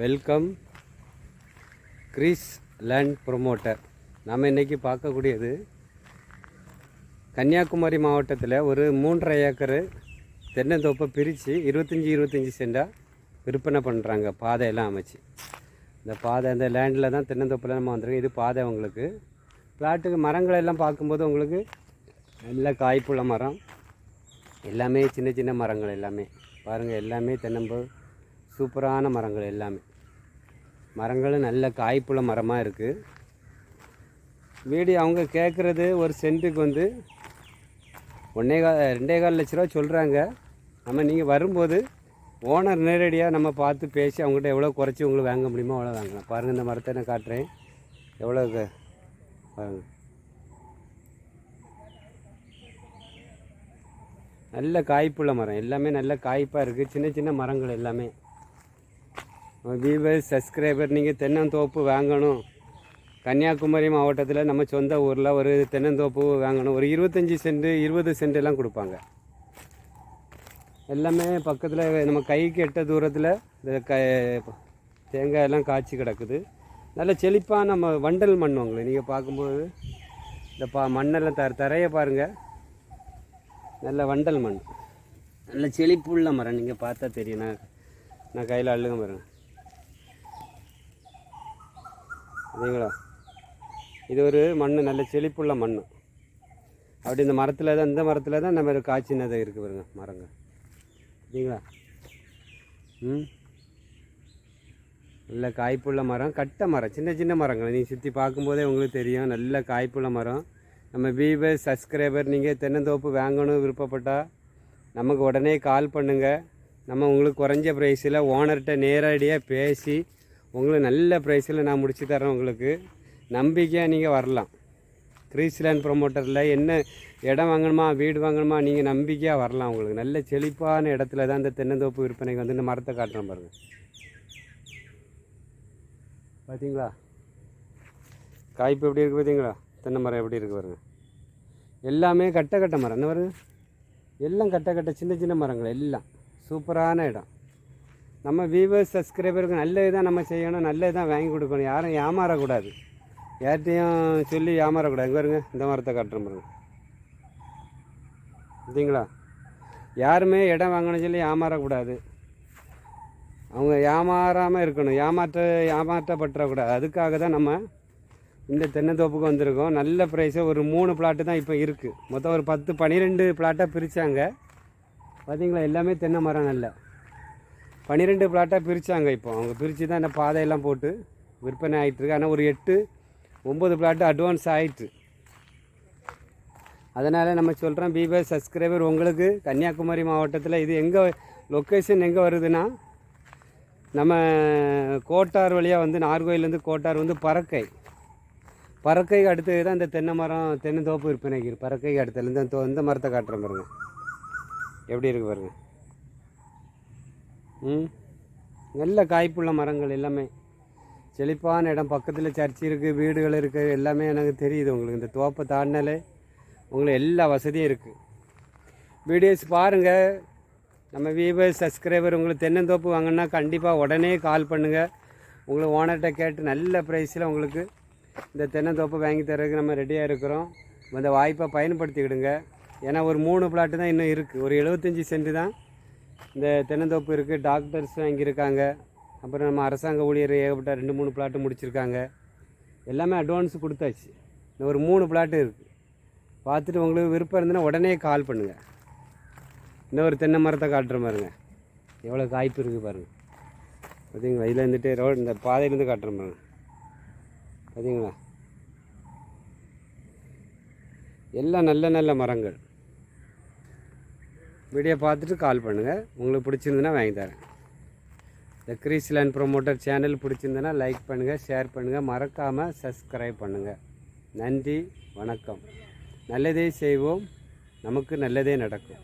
Welcome Greece land promoter. நாம் இன்றைக்கி பார்க்கக்கூடியது கன்னியாகுமரி மாவட்டத்தில் ஒரு மூன்றரை ஏக்கரு தென்னந்தோப்பை பிரித்து இருபத்தஞ்சி இருபத்தஞ்சி சென்டாக விற்பனை பண்ணுறாங்க பாதையெல்லாம் அமைச்சு. இந்த பாதை அந்த லேண்டில் தான் தென்னந்தோப்பில் நம்ம வந்துருக்கோம். இது பாதை உங்களுக்கு. பிளாட்டுக்கு மரங்கள் எல்லாம் பார்க்கும்போது உங்களுக்கு நல்ல காய்ப்புள்ள மரம். எல்லாமே சின்ன சின்ன மரங்கள் எல்லாமே. பாருங்கள் எல்லாமே தென்னம்பு சூப்பரான மரங்கள் எல்லாமே. மரங்களும் நல்ல காய்ப்புள்ள மரமாக இருக்குது வீடு அவங்க கேட்குறது ஒரு சென்ட்டுக்கு வந்து ஒன்றே கால் ரெண்டே கால் லட்ச ரூபா சொல்கிறாங்க நம்ம நீங்கள் வரும்போது ஓனர் நேரடியாக நம்ம பார்த்து பேசி அவங்ககிட்ட எவ்வளோ குறைச்சி உங்களுக்கு வாங்க முடியுமோ அவ்வளோ வாங்கலாம். பாருங்கள் இந்த மரத்தை நான் காட்டுறேன். எவ்வளோ பாருங்கள் நல்ல காய்ப்புள்ள மரம். எல்லாமே நல்ல காய்ப்பாக இருக்குது சின்ன சின்ன மரங்கள் எல்லாமே. வியூவர்ஸ் சப்ஸ்கிரைபர் நீங்கள் தென்னந்தோப்பு வாங்கணும். கன்னியாகுமரி மாவட்டத்தில் நம்ம சொந்த ஊரில் ஒரு தென்னந்தோப்பு வாங்கணும். ஒரு இருபத்தஞ்சி சென்ட் இருபது சென்ட் எல்லாம் கொடுப்பாங்க. எல்லாமே பக்கத்தில் நம்ம கைக்கு எட்ட தூரத்தில் இந்த க தேங்காய் எல்லாம் காய்ச்சி கிடக்குது. நல்ல செழிப்பான நம்ம வண்டல் மண் உங்களை நீங்கள் பார்க்கும்போது. இந்த பா மண்ணெல்லாம் தர தரையை பாருங்கள் நல்ல வண்டல் மண். நல்ல செழிப்புள்ள மரம் நீங்கள் பார்த்தா தெரியும். நான் நான் கையில் அள்ளுங்க பாருங்க சரிங்களா? இது ஒரு மண் நல்ல செழிப்புள்ள மண் அப்படி இந்த மரத்தில் தான் இந்த மரத்தில் தான் நம்ம காய்ச்சினதை இருக்குது பாருங்க மரங்க. சரிங்களா? ம்? நல்ல காய்ப்புள்ள மரம் கட்டை மரம் சின்ன சின்ன மரங்கள். நீங்கள் சுற்றி பார்க்கும்போதே உங்களுக்கு தெரியும் நல்ல காய்ப்புள்ள மரம். நம்ம வீபர் சப்ஸ்கிரைபர் நீங்கள் தென்னந்தோப்பு வாங்கணும் விருப்பப்பட்டால் நமக்கு உடனே கால் பண்ணுங்கள் நம்ம உங்களுக்கு குறைஞ்ச ப்ரைஸில் ஓனர்கிட்ட நேரடியாக பேசி உங்களுக்கு நல்ல ப்ரைஸில் நான் முடித்து தரேன் உங்களுக்கு. நம்பிக்கையாக நீங்கள் வரலாம். கிரீஸ்லேண்ட் ப்ரொமோட்டரில் என்ன இடம் வாங்கணுமா வீடு வாங்கணுமா நீங்கள் நம்பிக்கையாக வரலாம் உங்களுக்கு. நல்ல செழிப்பான இடத்துல தான் இந்த தென்னந்தோப்பு விற்பனைக்கு வந்து இந்த மரத்தை காட்டுறேன் பாருங்கள் பார்த்தீங்களா காய்ப்பு எப்படி இருக்குது பார்த்தீங்களா தென்னை மரம் எப்படி இருக்குது பாருங்க. எல்லாமே கட்ட கட்ட மரம். என்ன பாருங்க? எல்லாம் கட்ட கட்ட சின்ன சின்ன மரங்கள் எல்லாம். சூப்பரான இடம். நம்ம வியூவர்ஸ் சப்ஸ்கிரைபருக்கு நல்லது தான் நம்ம செய்யணும் நல்லது தான் வாங்கி கொடுக்கணும். யாரும் ஏமாறக்கூடாது. யார்கிட்டையும் சொல்லி ஏமாறக்கூடாது. இங்கே வருங்க இந்த மரத்தை காட்டுறோம் பாருங்க. சரிங்களா யாருமே இடம் வாங்கணும்னு சொல்லி ஏமாறக்கூடாது. அவங்க ஏமாறாமல் இருக்கணும். ஏமாற்ற ஏமாற்றப்பட்டுறக்கூடாது அதுக்காக தான் நம்ம இந்த தென்னந்தோப்புக்கு வந்திருக்கோம். நல்ல ப்ரைஸு ஒரு மூணு பிளாட்டு தான் இப்போ இருக்குது மொத்தம் ஒரு பத்து பன்னிரெண்டு பிளாட்டாக பிரித்தாங்க பார்த்தீங்களா? எல்லாமே தென்னை மரம் நல்லா. பன்னிரெண்டு பிளாட்டாக பிரித்தாங்க இப்போ. அவங்க பிரித்து தான் என்ன பாதையெல்லாம் போட்டு விற்பனை ஆகிட்டுருக்கு ஆனால் ஒரு எட்டு ஒம்பது பிளாட்டு அட்வான்ஸ் ஆயிட்டு. அதனால் நம்ம சொல்கிறோம் பிபே சப்ஸ்கிரைபர் உங்களுக்கு கன்னியாகுமரி மாவட்டத்தில் இது எங்கே லொக்கேஷன் எங்கே வருதுன்னா நம்ம கோட்டார் வழியாக வந்து நார்கோயிலேருந்து கோட்டார் வந்து பறக்கை. பறக்கைக்கு அடுத்தது தான் இந்த தென்னை மரம் தென்னந்தோப்பு விற்பனைக்கு பறக்கைக்கு அடுத்ததுலேருந்து இந்த தோ- இந்த மரத்தை காட்டுறேன் பாருங்க. எப்படி இருக்கு பாருங்கள் ம்? நல்ல காய்ப்புள்ள மரங்கள் எல்லாமே. செழிப்பான இடம் பக்கத்தில் சர்ச் இருக்குது வீடுகள் இருக்குது எல்லாமே எனக்கு தெரியுது உங்களுக்கு. இந்த தோப்பை தாண்டினாலே உங்களுக்கு எல்லா வசதியும் இருக்குது வீடியோஸ் பாருங்கள் நம்ம வியூவர்ஸ் சப்ஸ்கிரைபர் உங்களுக்கு தென்னந்தோப்பு வாங்கினா கண்டிப்பாக உடனே கால் பண்ணுங்கள் உங்களுக்கு ஓனர்கிட்ட கேட்டு நல்ல ப்ரைஸில் உங்களுக்கு இந்த தென்னந்தோப்பு வாங்கி தரதுக்கு நம்ம ரெடியாக இருக்கிறோம். இந்த வாய்ப்பை பயன்படுத்திக்கிடுங்க. ஏன்னா ஒரு மூணு பிளாட்டு தான் இன்னும் இருக்குது ஒரு எழுபத்தஞ்சி சென்ட் தான். இந்த தென்னந்தோப்பு இருக்குது டாக்டர்ஸ் வாங்கியிருக்காங்க அப்புறம் நம்ம அரசாங்க ஊழியர் ஏகப்பட்ட ரெண்டு மூணு பிளாட்டு முடிச்சிருக்காங்க. எல்லாமே அட்வான்ஸ் கொடுத்தாச்சு. இன்னும் ஒரு மூணு பிளாட்டு இருக்குது பார்த்துட்டு உங்களுக்கு விருப்பம் இருந்ததுன்னா உடனே கால் பண்ணுங்கள் இன்னும் ஒரு தென்னை மரத்தை காட்டுற பாருங்க. எவ்வளோ காய்ப்பு இருக்குது பாருங்கள் பார்த்தீங்களா இதில் இருந்துட்டு ரோடு இந்த பாதையிலேருந்து காட்டுற பாருங்க. பார்த்தீங்களா எல்லாம் நல்ல நல்ல மரங்கள். வீடியோ பார்த்துட்டு கால் பண்ணுங்கள் உங்களுக்கு பிடிச்சிருந்துன்னா வாங்கி தரேன். இந்த கிரீஸ்லேண்ட் ப்ரொமோட்டர் சேனல் பிடிச்சிருந்தனா லைக் பண்ணுங்கள் ஷேர் பண்ணுங்கள் மறக்காமல் சப்ஸ்கிரைப் பண்ணுங்கள் நன்றி வணக்கம். நல்லதே செய்வோம். நமக்கு நல்லதே நடக்கும்.